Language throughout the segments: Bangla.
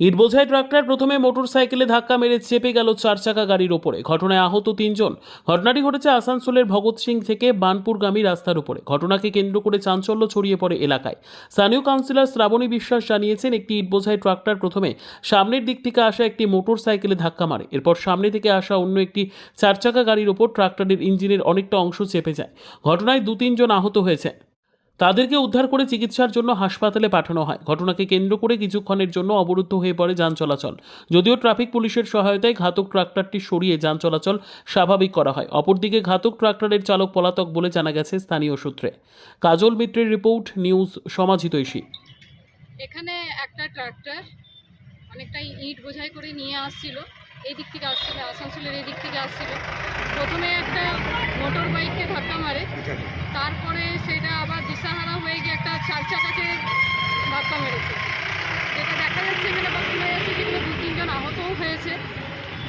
ইট বোঝাই ট্রাক্টর প্রথমে মোটর সাইকেলে ধাক্কা মেরে চেপে গেল চার চাকা গাড়ির ওপরে। ঘটনায় আহত তিনজন। ঘটনাটি ঘটেছে আসানসোলের ভগৎ সিং থেকে বানপুরগামী রাস্তার উপরে। ঘটনাকে কেন্দ্র করে চাঞ্চল্য ছড়িয়ে পড়ে এলাকায়। স্থানীয় কাউন্সিলর শ্রাবণী বিশ্বাস জানিয়েছেন, একটি ইট বোঝাই ট্রাক্টর প্রথমে সামনের দিক থেকে আসা একটি মোটর সাইকেলে ধাক্কা মারে। এরপর সামনে থেকে আসা অন্য একটি চার চাকা গাড়ির ওপর ট্রাক্টরের ইঞ্জিনের অনেকটা অংশ চেপে যায়। ঘটনায় দু তিনজন আহত হয়েছে তাদেরকে উদ্ধার করে চিকিৎসার জন্য হাসপাতালে পাঠানো হয়। ঘটনাকে কেন্দ্র করে কিছুক্ষণের জন্য অবরুদ্ধ হয়ে পড়ে যান চলাচল। যদিও ট্রাফিক পুলিশের সহায়তায় ঘাতক ট্রাক্টরটি সরিয়ে যান চলাচল স্বাভাবিক করা হয়। অপরদিকে ঘাতক ট্রাক্টরের চালক পলাতক বলে জানা গেছে স্থানীয় সূত্রে। কাজল মিত্রের রিপোর্ট, নিউজ সমাজিতৈষী এখানে একটা ট্রাক্টর অনেকটাই ইট বোঝাই করে নিয়ে আসছিল। এই দিক থেকে আসছিল, আসানসোলের এই দিক থেকে আসছিল। প্রথমে একটা মোটর বাইককে ধাক্কা মারে। তারপরে সেটা আবার দিশাহারা হয়ে গিয়ে একটা চার চাকাকে ধাক্কা মেরেছে। যেটা দেখা যাচ্ছে এখানে বা শোনা যাচ্ছে যেগুলো দু, তিনজন আহতও হয়েছে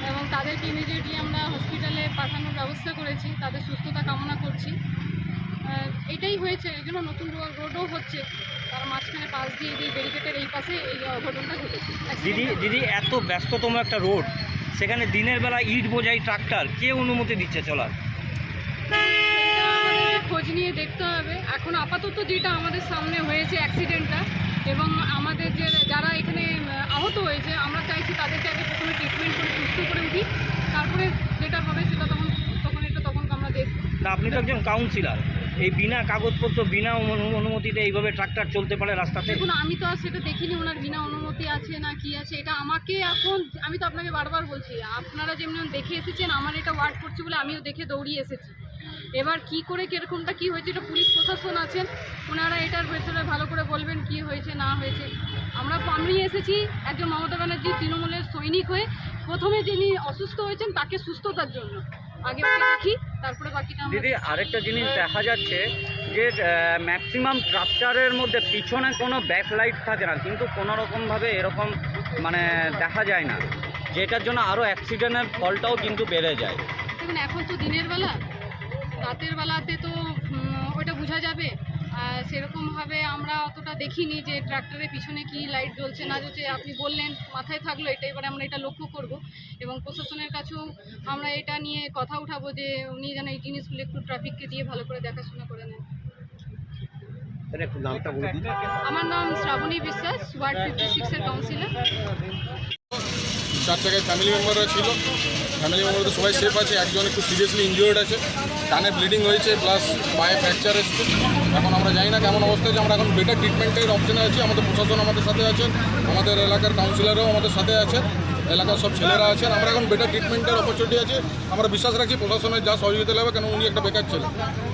এবং তাদেরকে ইমিডিয়েটলি আমরা হসপিটালে পাঠানোর ব্যবস্থা করেছি। তাদের সুস্থতা কামনা করছি। এটাই হয়েছে। এই জন্য নতুন রোডও হচ্ছে। তার মাঝখানে পাশ দিয়ে এই ব্যারিকেটের এই পাশে এই অঘটনটা ঘটেছে। দিদি দিদি, এত ব্যস্ততম একটা রোড সেখানে দিনের বেলা ইট বোঝাই ট্রাক্টর কে অনুমতি দিচ্ছে চলার? খোঁজ নিয়ে দেখতে হবে। এখন আপাতত যেটা আমাদের সামনে হয়েছে অ্যাক্সিডেন্টটা এবং আমাদের যে যারা এখানে আহত হয়েছে আমরা চাইছি তাদেরকে আগে প্রথমে ট্রিটমেন্ট করে সুস্থ করে উঠি। তারপরে যেটা হবে সেটা তখন তখন এটা তখন আমরা দেখব। আপনি তো একজন কাউন্সিলর এই বিনা কাগজপত্র, বিনা অনুমতিতে এইভাবে ট্রাক্টর চলতে পারে রাস্তাতে? দেখুন, আমি তো আর সেটা দেখিনি, ওনার বিনা অনুমতি আছে না কি আছে, এটা আমাকে এখন, আমি তো আপনাকে বারবার বলছি, আপনারা যেমন দেখে এসেছেন, আমার এটা ওয়ার্ড করছে বলে আমিও দেখে দৌড়িয়ে এসেছি। এবার কি করে, কিরকমটা, কি হয়েছে, এটা পুলিশ প্রশাসন আছেন, ওনারা এটার ভেতরে ভালো করে বলবেন কি হয়েছে, না হয়েছে। আমরা আমি এসেছি, একজন মমতা ব্যানার্জি তৃণমূলের সৈনিক হয়ে, প্রথমে যিনি অসুস্থ হয়েছেন, তাকে সুস্থতার জন্য আগে দেখি তারপরে বাকিটা দিদি আরেকটা জিনিস দেখা যাচ্ছে যে ম্যাক্সিমাম ট্রাক্টারের মধ্যে পিছনে কোনো ব্যাকলাইট থাকে না কিন্তু কোনো রকমভাবে এরকম মানে দেখা যায় না যেটার জন্য আরও অ্যাক্সিডেন্টের ফলটাও কিন্তু বেড়ে যায়। দেখুন এখন তো দিনের বেলা রাতের বেলাতে তো ওটা বোঝা যাবে সেরকমভাবে আমরা অতটা দেখিনি যে ট্রাক্টরের পিছনে কি লাইট জ্বলছে না জ্বলছে। আপনি বললেন মাথায় থাকল এটা এবারে আমরা এটা লক্ষ্য করব। এবং প্রশাসনের কাছেও আমরা এটা নিয়ে কথা উঠাবো যে উনি যেন এই জিনিসগুলো একটু ট্রাফিককে দিয়ে ভালো করে দেখাশোনা করে নেন। আমার নাম শ্রাবণী বিশ্বাস ওয়ার্ড ফিফটি সিক্সের কাউন্সিলর চার জায়গায় ফ্যামিলি মেম্বাররা ছিল। ফ্যামিলি মেম্বার তো সবাই সেফ আছে একজন একটু সিরিয়াসলি ইনজিওর্ড আছে। কানে ব্লিডিং হয়েছে প্লাস পায়ে ফ্র্যাকচার এসছে। এখন আমরা জানি না কেমন অবস্থা আছে আমরা এখন বেটার ট্রিটমেন্টের অপশানে আছি। আমাদের প্রশাসন আমাদের সাথে আছেন আমাদের এলাকার কাউন্সিলরও আমাদের সাথে আছে এলাকার সব ছেলেরা আছেন। আমরা এখন বেটার ট্রিটমেন্টের অপরচুনিটি আছে। আমরা বিশ্বাস রাখছি প্রশাসনের যা সহযোগিতা লাগবে কেন উনি একটা বেকার ছেলে।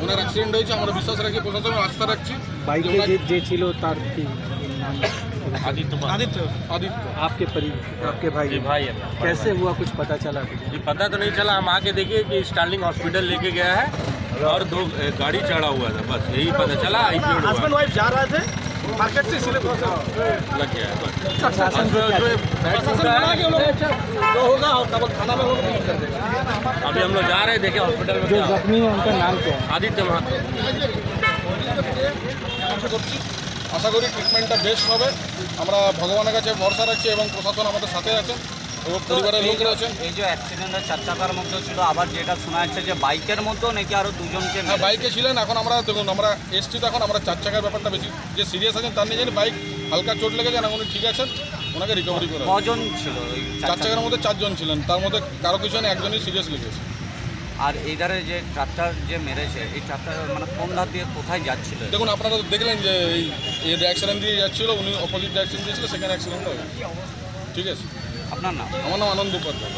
ওনার অ্যাক্সিডেন্ট হয়েছে আমরা বিশ্বাস রাখি প্রশাসনের আস্থা রাখছি। বাইকে যে ছিল তার आदित्य आदित्य। आदित्य। आपके परिवार आपके भाई। जी भाई कैसे हुआ? कुछ पता चला जी पता तो नहीं चला। हम आके देखिए कि स्टार्लिंग हॉस्पिटल लेके गया है और दो गाड़ी चढ़ा हुआ था। बस यही पता चला। हस्बैंड वाइफ जा रहे थे। अभी हम लोग जा रहे हैं देखे हॉस्पिटल में जो जख्मी है उनका नाम क्या है? आदित्य महा আশা করি ট্রিটমেন্টটা বেস্ট হবে। আমরা ভগবানের কাছে ভরসা রাখছি এবং প্রশাসন আমাদের সাথে আছেন এবং পরিবারের লোকরা আছেন। এই যে অ্যাক্সিডেন্টের চার চাকার মধ্যে ছিল আবার যেটা শোনা যাচ্ছে যে বাইকের মধ্যেও নাকি আরও দুজনকে হ্যাঁ বাইকে ছিলেন এখন আমরা দেখুন আমরা এসছি তো এখন আমরা চার চাকার ব্যাপারটা বেশি যে সিরিয়াস আছেন তার নিয়ে জানি বাইক হালকা চোট লেগেছে না উনি ঠিক আছেন ওনাকে রিকভারি করে হবে। কজন ছিল চার চাকার মধ্যে চারজন ছিলেন তার মধ্যে কারও কিছু নেই একজনই সিরিয়াস লেগেছে। আর এই ধারে যে ট্রাক্টর যে মেরেছে এই ট্রাক্টর মানে কোন ধার দিয়ে কোথায় যাচ্ছিল? দেখুন আপনারা তো দেখলেন যে এই এই অ্যাক্সিডেন্ট দিয়ে যাচ্ছিল উনি অপোজিট অ্যাক্সিডেন্ট দিয়েছিল সেখানে অ্যাক্সিডেন্ট হয়েছে। ঠিক আছে? আপনার নাম? আমার নাম আনন্দ উপাধ্যায়।